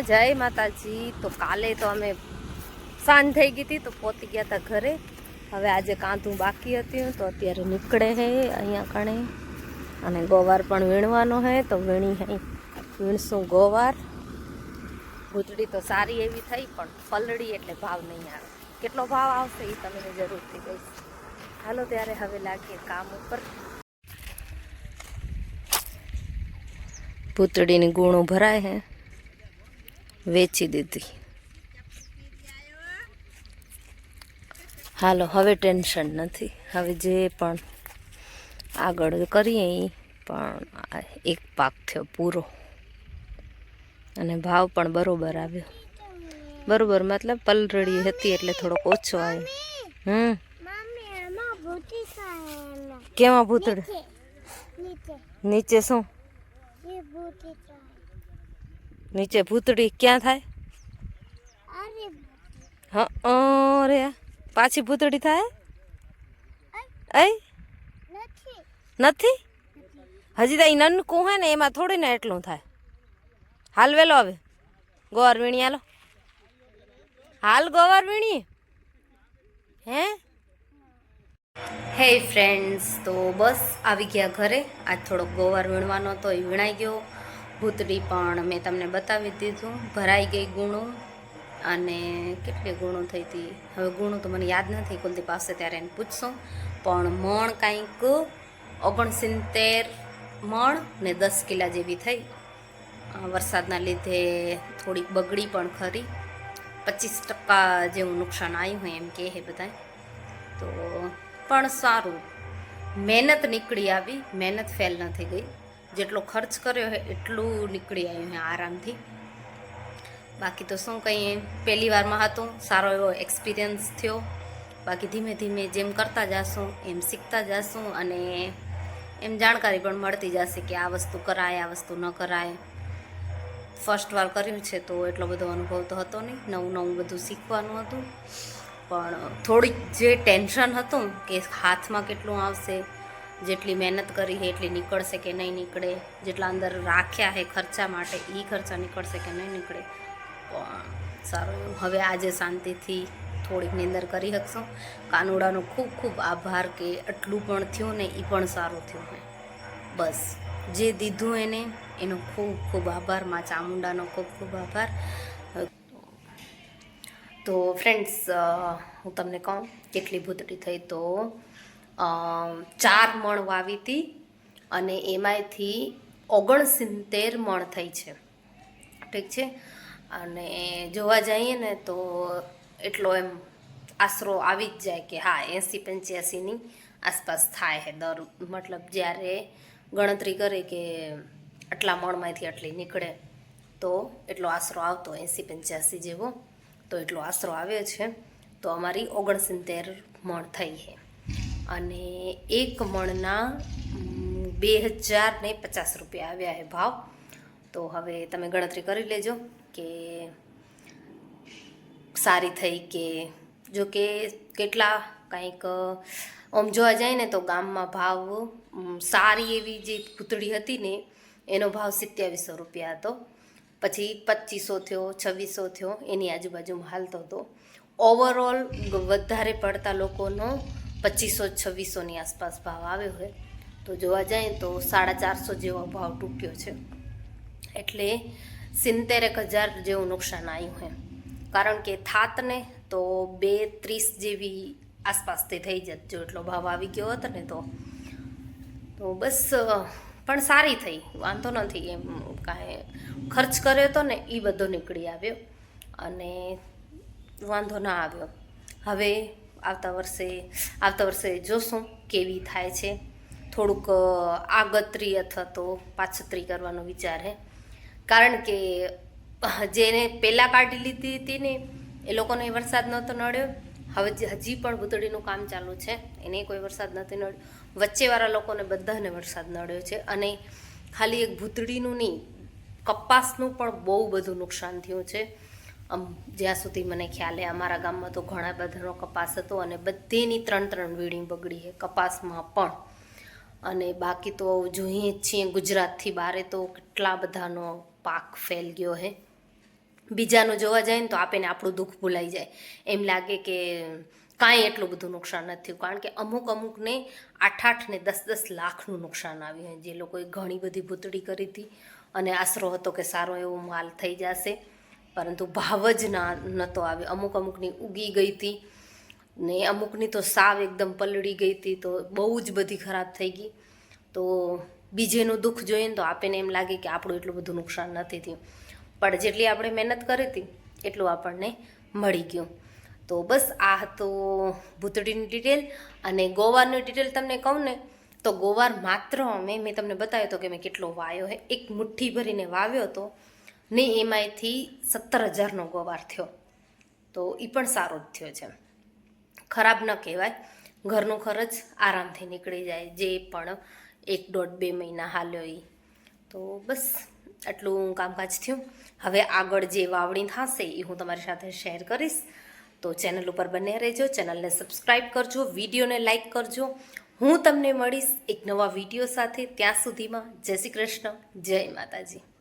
જય માતાજી, તો કાલે તો અમે સાંજ થઈ ગઈ હતી, તો પહોંચી ગયા હતા ઘરે. હવે આજે કાંધું બાકી હતું, તો અત્યારે નીકળે હે અહીંયા કણે. અને ગોવાર પણ વીણવાનો હે, તો વીણી હે. વીણશું ગોવાર. ભૂતડી તો સારી એવી થઈ, પણ પલળી એટલે ભાવ નહીં આવે. કેટલો ભાવ આવશે એ તમને જરૂરથી કહીશ. હાલો ત્યારે હવે લાગીએ કામ ઉપર. ભૂતડીની ગુણો ભરાય હે. વેચી દીધી. હાલો હવે ટેન્શન નથી. હવે જે પણ આગળ કરીએ એ પણ એક પાક થયો પૂરો. અને ભાવ પણ બરોબર આવ્યો. બરોબર મતલબ પલરડી હતી એટલે થોડોક ઓછો આવ્યો. હમ. કેવા કેમાં ભૂતડી નીચે. શું? નીચે ભૂતડી ક્યાં થાય? અરે હા રે પાછી ભૂતડી થાય? એ નથી. નથી? હજી તો નનકું હોય ને એમાં થોડી ને એટલું થાય. હાલ વેલો હવે. ગોવાર વીણી હાલો હાલ ગોવાર વીણી હે? હે ફ્રેન્ડ્સ તો બસ આવી ગયા ઘરે. આજ થોડોક ગોવાર વીણવાનો તો એ વીણાઈ ગયો. ભૂતડી પણ મેં તમને બતાવી દીધું. ભરાઈ ગઈ ગુણો અને કેટલી ગુણો થઈ હતી? હવે ગુણો તો મને યાદ નથી, કુલદીપ આવશે ત્યારે એને પૂછશું. પણ મણ કાંઈક ઓગણસિત્તેર મણ ને દસ કિલા જેવી થઈ. વરસાદના લીધે થોડીક બગડી પણ ખરી. પચીસ ટકા જેવું નુકસાન આવ્યું હોય એમ કહે બધાય તો, પણ સારું. મહેનત નીકળી આવી, મહેનત ફેલ નથી ગઈ. જેટલો ખર્ચ કર્યો હોય એટલું નીકળી આવ્યું હે આરામથી. બાકી તો શું કહીએ, પહેલી વારમાં હતું, સારો એવો એક્સપિરિયન્સ થયો. બાકી ધીમે ધીમે જેમ કરતા જાશું, એમ શીખતા જાશું અને એમ જાણકારી પણ મળતી જશે કે આ વસ્તુ કરાય, આ વસ્તુ ન કરાય. ફર્સ્ટ વાર કર્યું છે તો એટલો બધો અનુભવ તો હતો નહીં. નવું નવું બધું શીખવાનું હતું. પણ થોડીક જે ટેન્શન હતું કે હાથમાં કેટલું આવશે જેટલી મહેનત કરી છે એટલી નીકળશે કે નહીં નીકળે. જેટલા અંદર રાખ્યા છે ખર્ચા માટે એ ખર્ચા નીકળશે કે નહીં નીકળે. સારું હવે આજે શાંતિથી થોડીક નિંદર કરી શકશો કાનુડાનો ખૂબ ખૂબ આભાર કે આટલું પણ થયું ને એ પણ સારું થયું હે. બસ. જે દીધું એને, એનો ખૂબ ખૂબ આભાર. મા ચામુંડાનો ખૂબ ખૂબ આભાર. તો ફ્રેન્ડ્સ હું તમને કહું, કેટલી ભૂતડી થઈ તો ચાર મણ વાવી હતી અને એમાંથી ઓગણસિત્તેર મણ થઈ છે. ઠીક છે? અને જોવા જઈએ ને તો એટલો એમ આશરો આવી જ જાય કે હા, એંસી પંચ્યાસીની આસપાસ થાય છે દર. મતલબ જ્યારે ગણતરી કરે કે આટલા મણમાંથી આટલી નીકળે, તો એટલો આશરો આવતો એંસી પંચ્યાસી જેવો. તો એટલો આશરો આવ્યો છે. તો અમારી ઓગણસિત્તેર મણ થઈ છે અને એક મણના બે હજાર ને પચાસ રૂપિયા આવ્યા છે ભાવ. તો હવે તમે ગણતરી કરી લેજો કે સારી થઈ કે જો કે કેટલા કંઈક, આમ જોવા જાય ને તો ગામમાં ભાવ સારી એવી જે પૂતળી હતી ને, એનો ભાવ સિત્યાવીસો રૂપિયા હતો. પછી પચીસો થયો, છવ્વીસો થયો, એની આજુબાજુમાં હાલતો હતો. ઓવરઓલ વધારે પડતા લોકોનો પચીસો છવ્વીસોની આસપાસ ભાવ આવ્યો હોય તો જોવા જાય તો સાડા ચારસો જેવો ભાવ તૂટ્યો છે. એટલે સિત્તેરેક હજાર જેવું નુકસાન આવ્યું છે. કારણ કે થાતને તો બે ત્રીસ જેવી આસપાસથી થઈ જત, જો એટલો ભાવ આવી ગયો હતો ને તો. તો બસ, પણ સારી થઈ. વાંધો નથી એમ કાંઈ. ખર્ચ કર્યો હતો ને એ બધો નીકળી આવ્યો. અને વાંધો ના આવ્યો. હવે આવતા વર્ષે આવતા વર્ષે જોશું કેવી થાય છે. થોડુંક આગતરી અથવા તો પાછતરી કરવાનો વિચાર છે કારણ કે જેને પહેલાં કાઢી લીધી હતી ને, એ લોકોને વરસાદ નહોતો નડ્યો. હવે હજી પણ ભૂતળીનું કામ ચાલુ છે. એને કોઈ વરસાદ નથી નડ્યો. વચ્ચેવાળા લોકોને બધાને વરસાદ નડ્યો છે. અને ખાલી એક ભૂતળીનું નહીં, કપાસનું પણ બહુ બધું નુકસાન થયું છે. આમ જ્યાં સુધી મને ખ્યાલ છે અમારા ગામમાં તો ઘણા બધાનો કપાસ હતો અને બધીની ત્રણ ત્રણ વીણી બગડી છે કપાસમાં પણ. અને બાકી તો જોઈએ જ છીએ, ગુજરાતથી બારે તો કેટલા બધાનો પાક ફેલ ગયો છે બીજાનું જોવા જાય ને તો આપણને આપણું દુઃખ ભૂલાઈ જાય. એમ લાગે કે કાંઈ એટલું બધું નુકસાન નથી થયું. કારણ કે અમુક અમુકને આઠ આઠ ને દસ દસ લાખનું નુકસાન આવ્યું જે લોકોએ ઘણી બધી ભૂતડી કરી હતી અને આશરો હતો કે સારો એવો માલ થઈ જશે. પરંતુ ભાવ જ ના નહોતો આવ્યો. અમુક અમુકની ઉગી ગઈ હતી ને અમુકની તો સાવ એકદમ પલળી ગઈ હતી તો બહુ જ બધી ખરાબ થઈ ગઈ. તો બીજેનું દુઃખ જોઈએ ને તો આપણને એમ લાગે કે આપણું એટલું બધું નુકસાન નથી થયું. પણ જેટલી આપણે મહેનત કરી હતી, એટલું આપણને મળી ગયું. તો બસ આ હતો ભૂતળીની ડિટેલ અને ગોવારની ડિટેલ તમને કહું ને, તો ગોવાર માત્ર અમે, મેં તમને બતાવ્યો હતો કે મેં કેટલો વાયો હે, એક મુઠ્ઠી ભરીને વાવ્યો હતો. ને એમાંયથી સત્તર હજારનો ગોવાર થયો. તો એ પણ સારો જ થયો છે. ખરાબ ન કહેવાય. ઘરનો ખર્ચ આરામથી નીકળી જાય, જે પણ એક દોઢ બે મહિના હાલ્યો એ તો બસ, આટલું કામકાજ થયું. હવે આગળ જે વાવણી થશે એ હું તમારી સાથે શેર કરીશ. તો ચેનલ ઉપર બને રહેજો. ચેનલને સબસ્ક્રાઈબ કરજો, વિડીયોને લાઇક કરજો. હું તમને મળીશ એક નવા વીડિયો સાથે. ત્યાં સુધીમાં જય શ્રી કૃષ્ણ, જય માતાજી.